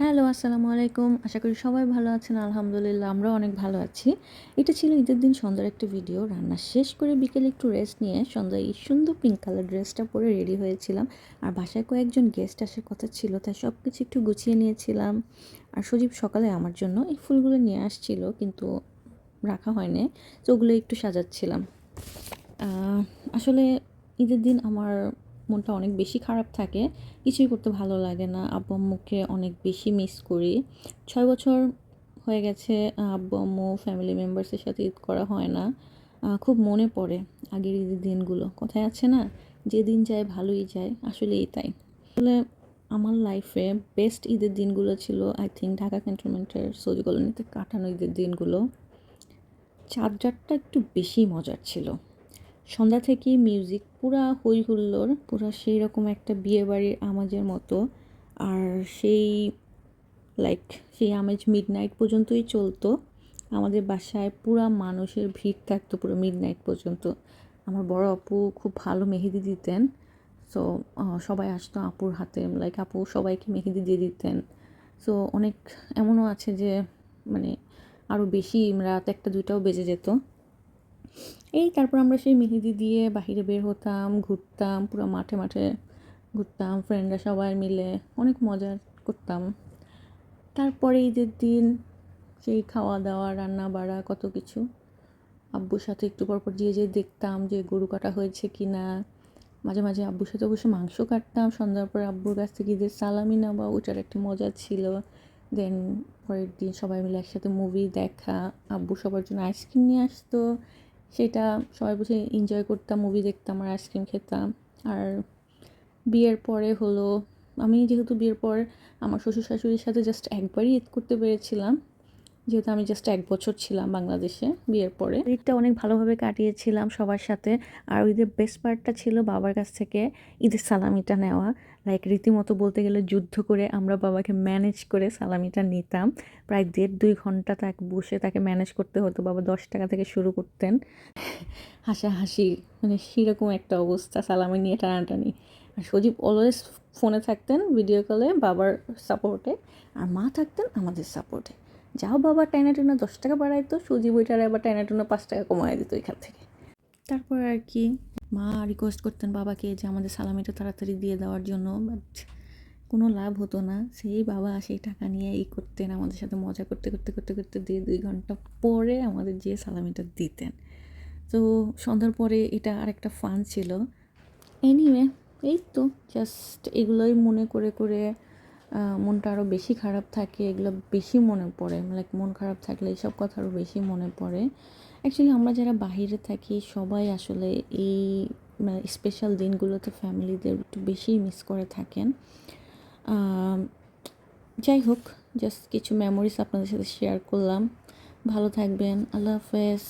Hello, আসসালামু আলাইকুম। আশা করি সবাই ভালো আছেন। আলহামদুলিল্লাহ, আমরাও অনেক ভালো আছি। এটা ছিল ঈদের দিন সন্ধ্যার একটা ভিডিও। রান্না শেষ করে বিকেলে একটু রেস্ট নিয়ে সন্ধ্যায় এই সুন্দর পিঙ্ক কালার ড্রেসটা পরে রেডি হয়েছিলাম। আর বাসায় কয়েকজন গেস্ট আসার কথা ছিল, তাই সব কিছু একটু গুছিয়ে নিয়েছিলাম। আর সজীব সকালে আমার জন্য এই ফুলগুলো নিয়ে আসছিল, কিন্তু রাখা হয়নি, তো ওগুলো একটু সাজাচ্ছিলাম। আসলে ঈদের দিন আমার মনটা অনেক বেশি খারাপ থাকে, কিছুই করতে ভালো লাগে না, আব্বু আম্মুকে অনেক বেশি মিস করি। ছয় বছর হয়ে গেছে, আব্বু আম্মু ফ্যামিলি মেম্বার্সের সাথে ঈদ করা হয় না। খুব মনে পড়ে আগের ঈদের দিনগুলো। কোথায় আছে না যেদিন যায় ভালোই যায় আসলে এই তাই। আসলে আমার লাইফে বেস্ট ঈদের দিনগুলো ছিল আই থিঙ্ক ঢাকা ক্যান্টনমেন্টের সৌদি কলোনিতে কাটানো ঈদের দিনগুলো। চার্জারটা একটু বেশি মজার ছিল। সন্ধ্যা থেকে মিউজিক পুরা হই হুল্লোড় পুরা সেই রকম একটা বিয়ে বাড়ির আমেজের মতো। আর সেই লাইক সেই আমেজ মিড নাইট পর্যন্তই চলতো। আমাদের বাসায় পুরা মানুষের ভিড় থাকতো পুরো মিড নাইট পর্যন্ত। আমার বড় আপু খুব ভালো মেহেদি দিতেন। সো সবাই আসতো আপুর হাতে লাইক আপু সবাইকে মেহেদি দিয়ে দিতেন। সো অনেক, এমনও আছে যে মানে আরও বেশি, রাত একটা দুইটাও বেজে যেত। এই তারপর আমরা সেই মেহেদি দিয়ে বাহিরে বের হতাম, ঘুরতাম, পুরো মাঠে মাঠে ঘুরতাম ফ্রেন্ডরা সবাই মিলে অনেক মজা করতাম। তারপরে ঈদের দিন, সেই খাওয়া দাওয়া রান্না বাড়া কত কিছু। আব্বুর সাথে একটু পর পর যেয়ে যেয়ে দেখতাম যে গরু কাটা হয়েছে কি না মাঝে মাঝে আব্বুর সাথে বসে মাংস কাটতাম, সন্ধ্যার পরে আব্বুর কাছ থেকে ঈদের সালামি নেওয়া ওটার একটা মজা ছিল। দেন পরের দিন সবাই মিলে একসাথে মুভি দেখা, আব্বু সবার জন্য আইসক্রিম নিয়ে আসতো। সেটা সবাই বসে এনজয় করতাম মুভি দেখতাম আর আইসক্রিম খেতাম। আর বিয়ের পরে হলো, আমি যেহেতু বিয়ের পর আমার শ্বশুর শাশুড়ির সাথে জাস্ট একবারই ঈদ করতে পেরেছিলাম। যেহেতু আমি জাস্ট এক বছর ছিলাম বাংলাদেশে বিয়ের পরে। ঈদটা অনেক ভালোভাবে কাটিয়েছিলাম সবার সাথে। আর ঈদের বেস্ট পার্টটা ছিল বাবার কাছ থেকে ঈদের সালামিটা নেওয়া। লাইক রীতিমতো বলতে গেলে যুদ্ধ করে আমরা বাবাকে ম্যানেজ করে সালামিটা নিতাম। প্রায় দেড় দুই ঘণ্টা তাকে বসে তাকে ম্যানেজ করতে হতো। বাবা দশ টাকা থেকে শুরু করতেন। হাসাহাসি মানে সেরকম একটা অবস্থা সালামি নিয়ে টানাটানি। আর সজীব অলওয়েজ ফোনে থাকতেন ভিডিও কলে বাবার সাপোর্টে আর মা থাকতেন আমাদের সাপোর্টে যাও বাবা টাইনা টুনা দশ টাকা বাড়াইতো সুজি বইটার আবার টাইনা টুনা পাঁচ টাকা কমায় দিত এখান থেকে। তারপর আর কি, মা রিকোয়েস্ট করতেন বাবাকে যে আমাদের সালামিটা তাড়াতাড়ি দিয়ে দেওয়ার জন্য বাট কোনো লাভ হতো না। সেই বাবা সেই টাকা নিয়ে এই করতেন, আমাদের সাথে মজা করতে করতে করতে করতে দিয়ে দুই ঘণ্টা পরে আমাদের যে সালামিটা দিতেন। তো সন্ধ্যার পরে এটা আরেকটা ফান ছিল। এনিওয়ে এই তো জাস্ট এগুলোই মনে করে করে মনটা আরও বেশি খারাপ থাকে, এগুলো বেশি মনে পড়ে। লাইক মন খারাপ থাকলে এইসব কথা আরও বেশি মনে পড়ে। অ্যাকচুয়ালি আমরা যারা বাইরে থাকি, সবাই আসলে এই স্পেশাল দিনগুলোতে ফ্যামিলিদের একটু বেশি মিস করে থাকেন। যাই হোক জাস্ট কিছু মেমোরিজ আপনাদের সাথে শেয়ার করলাম। ভালো থাকবেন। আল্লাহ হাফেজ।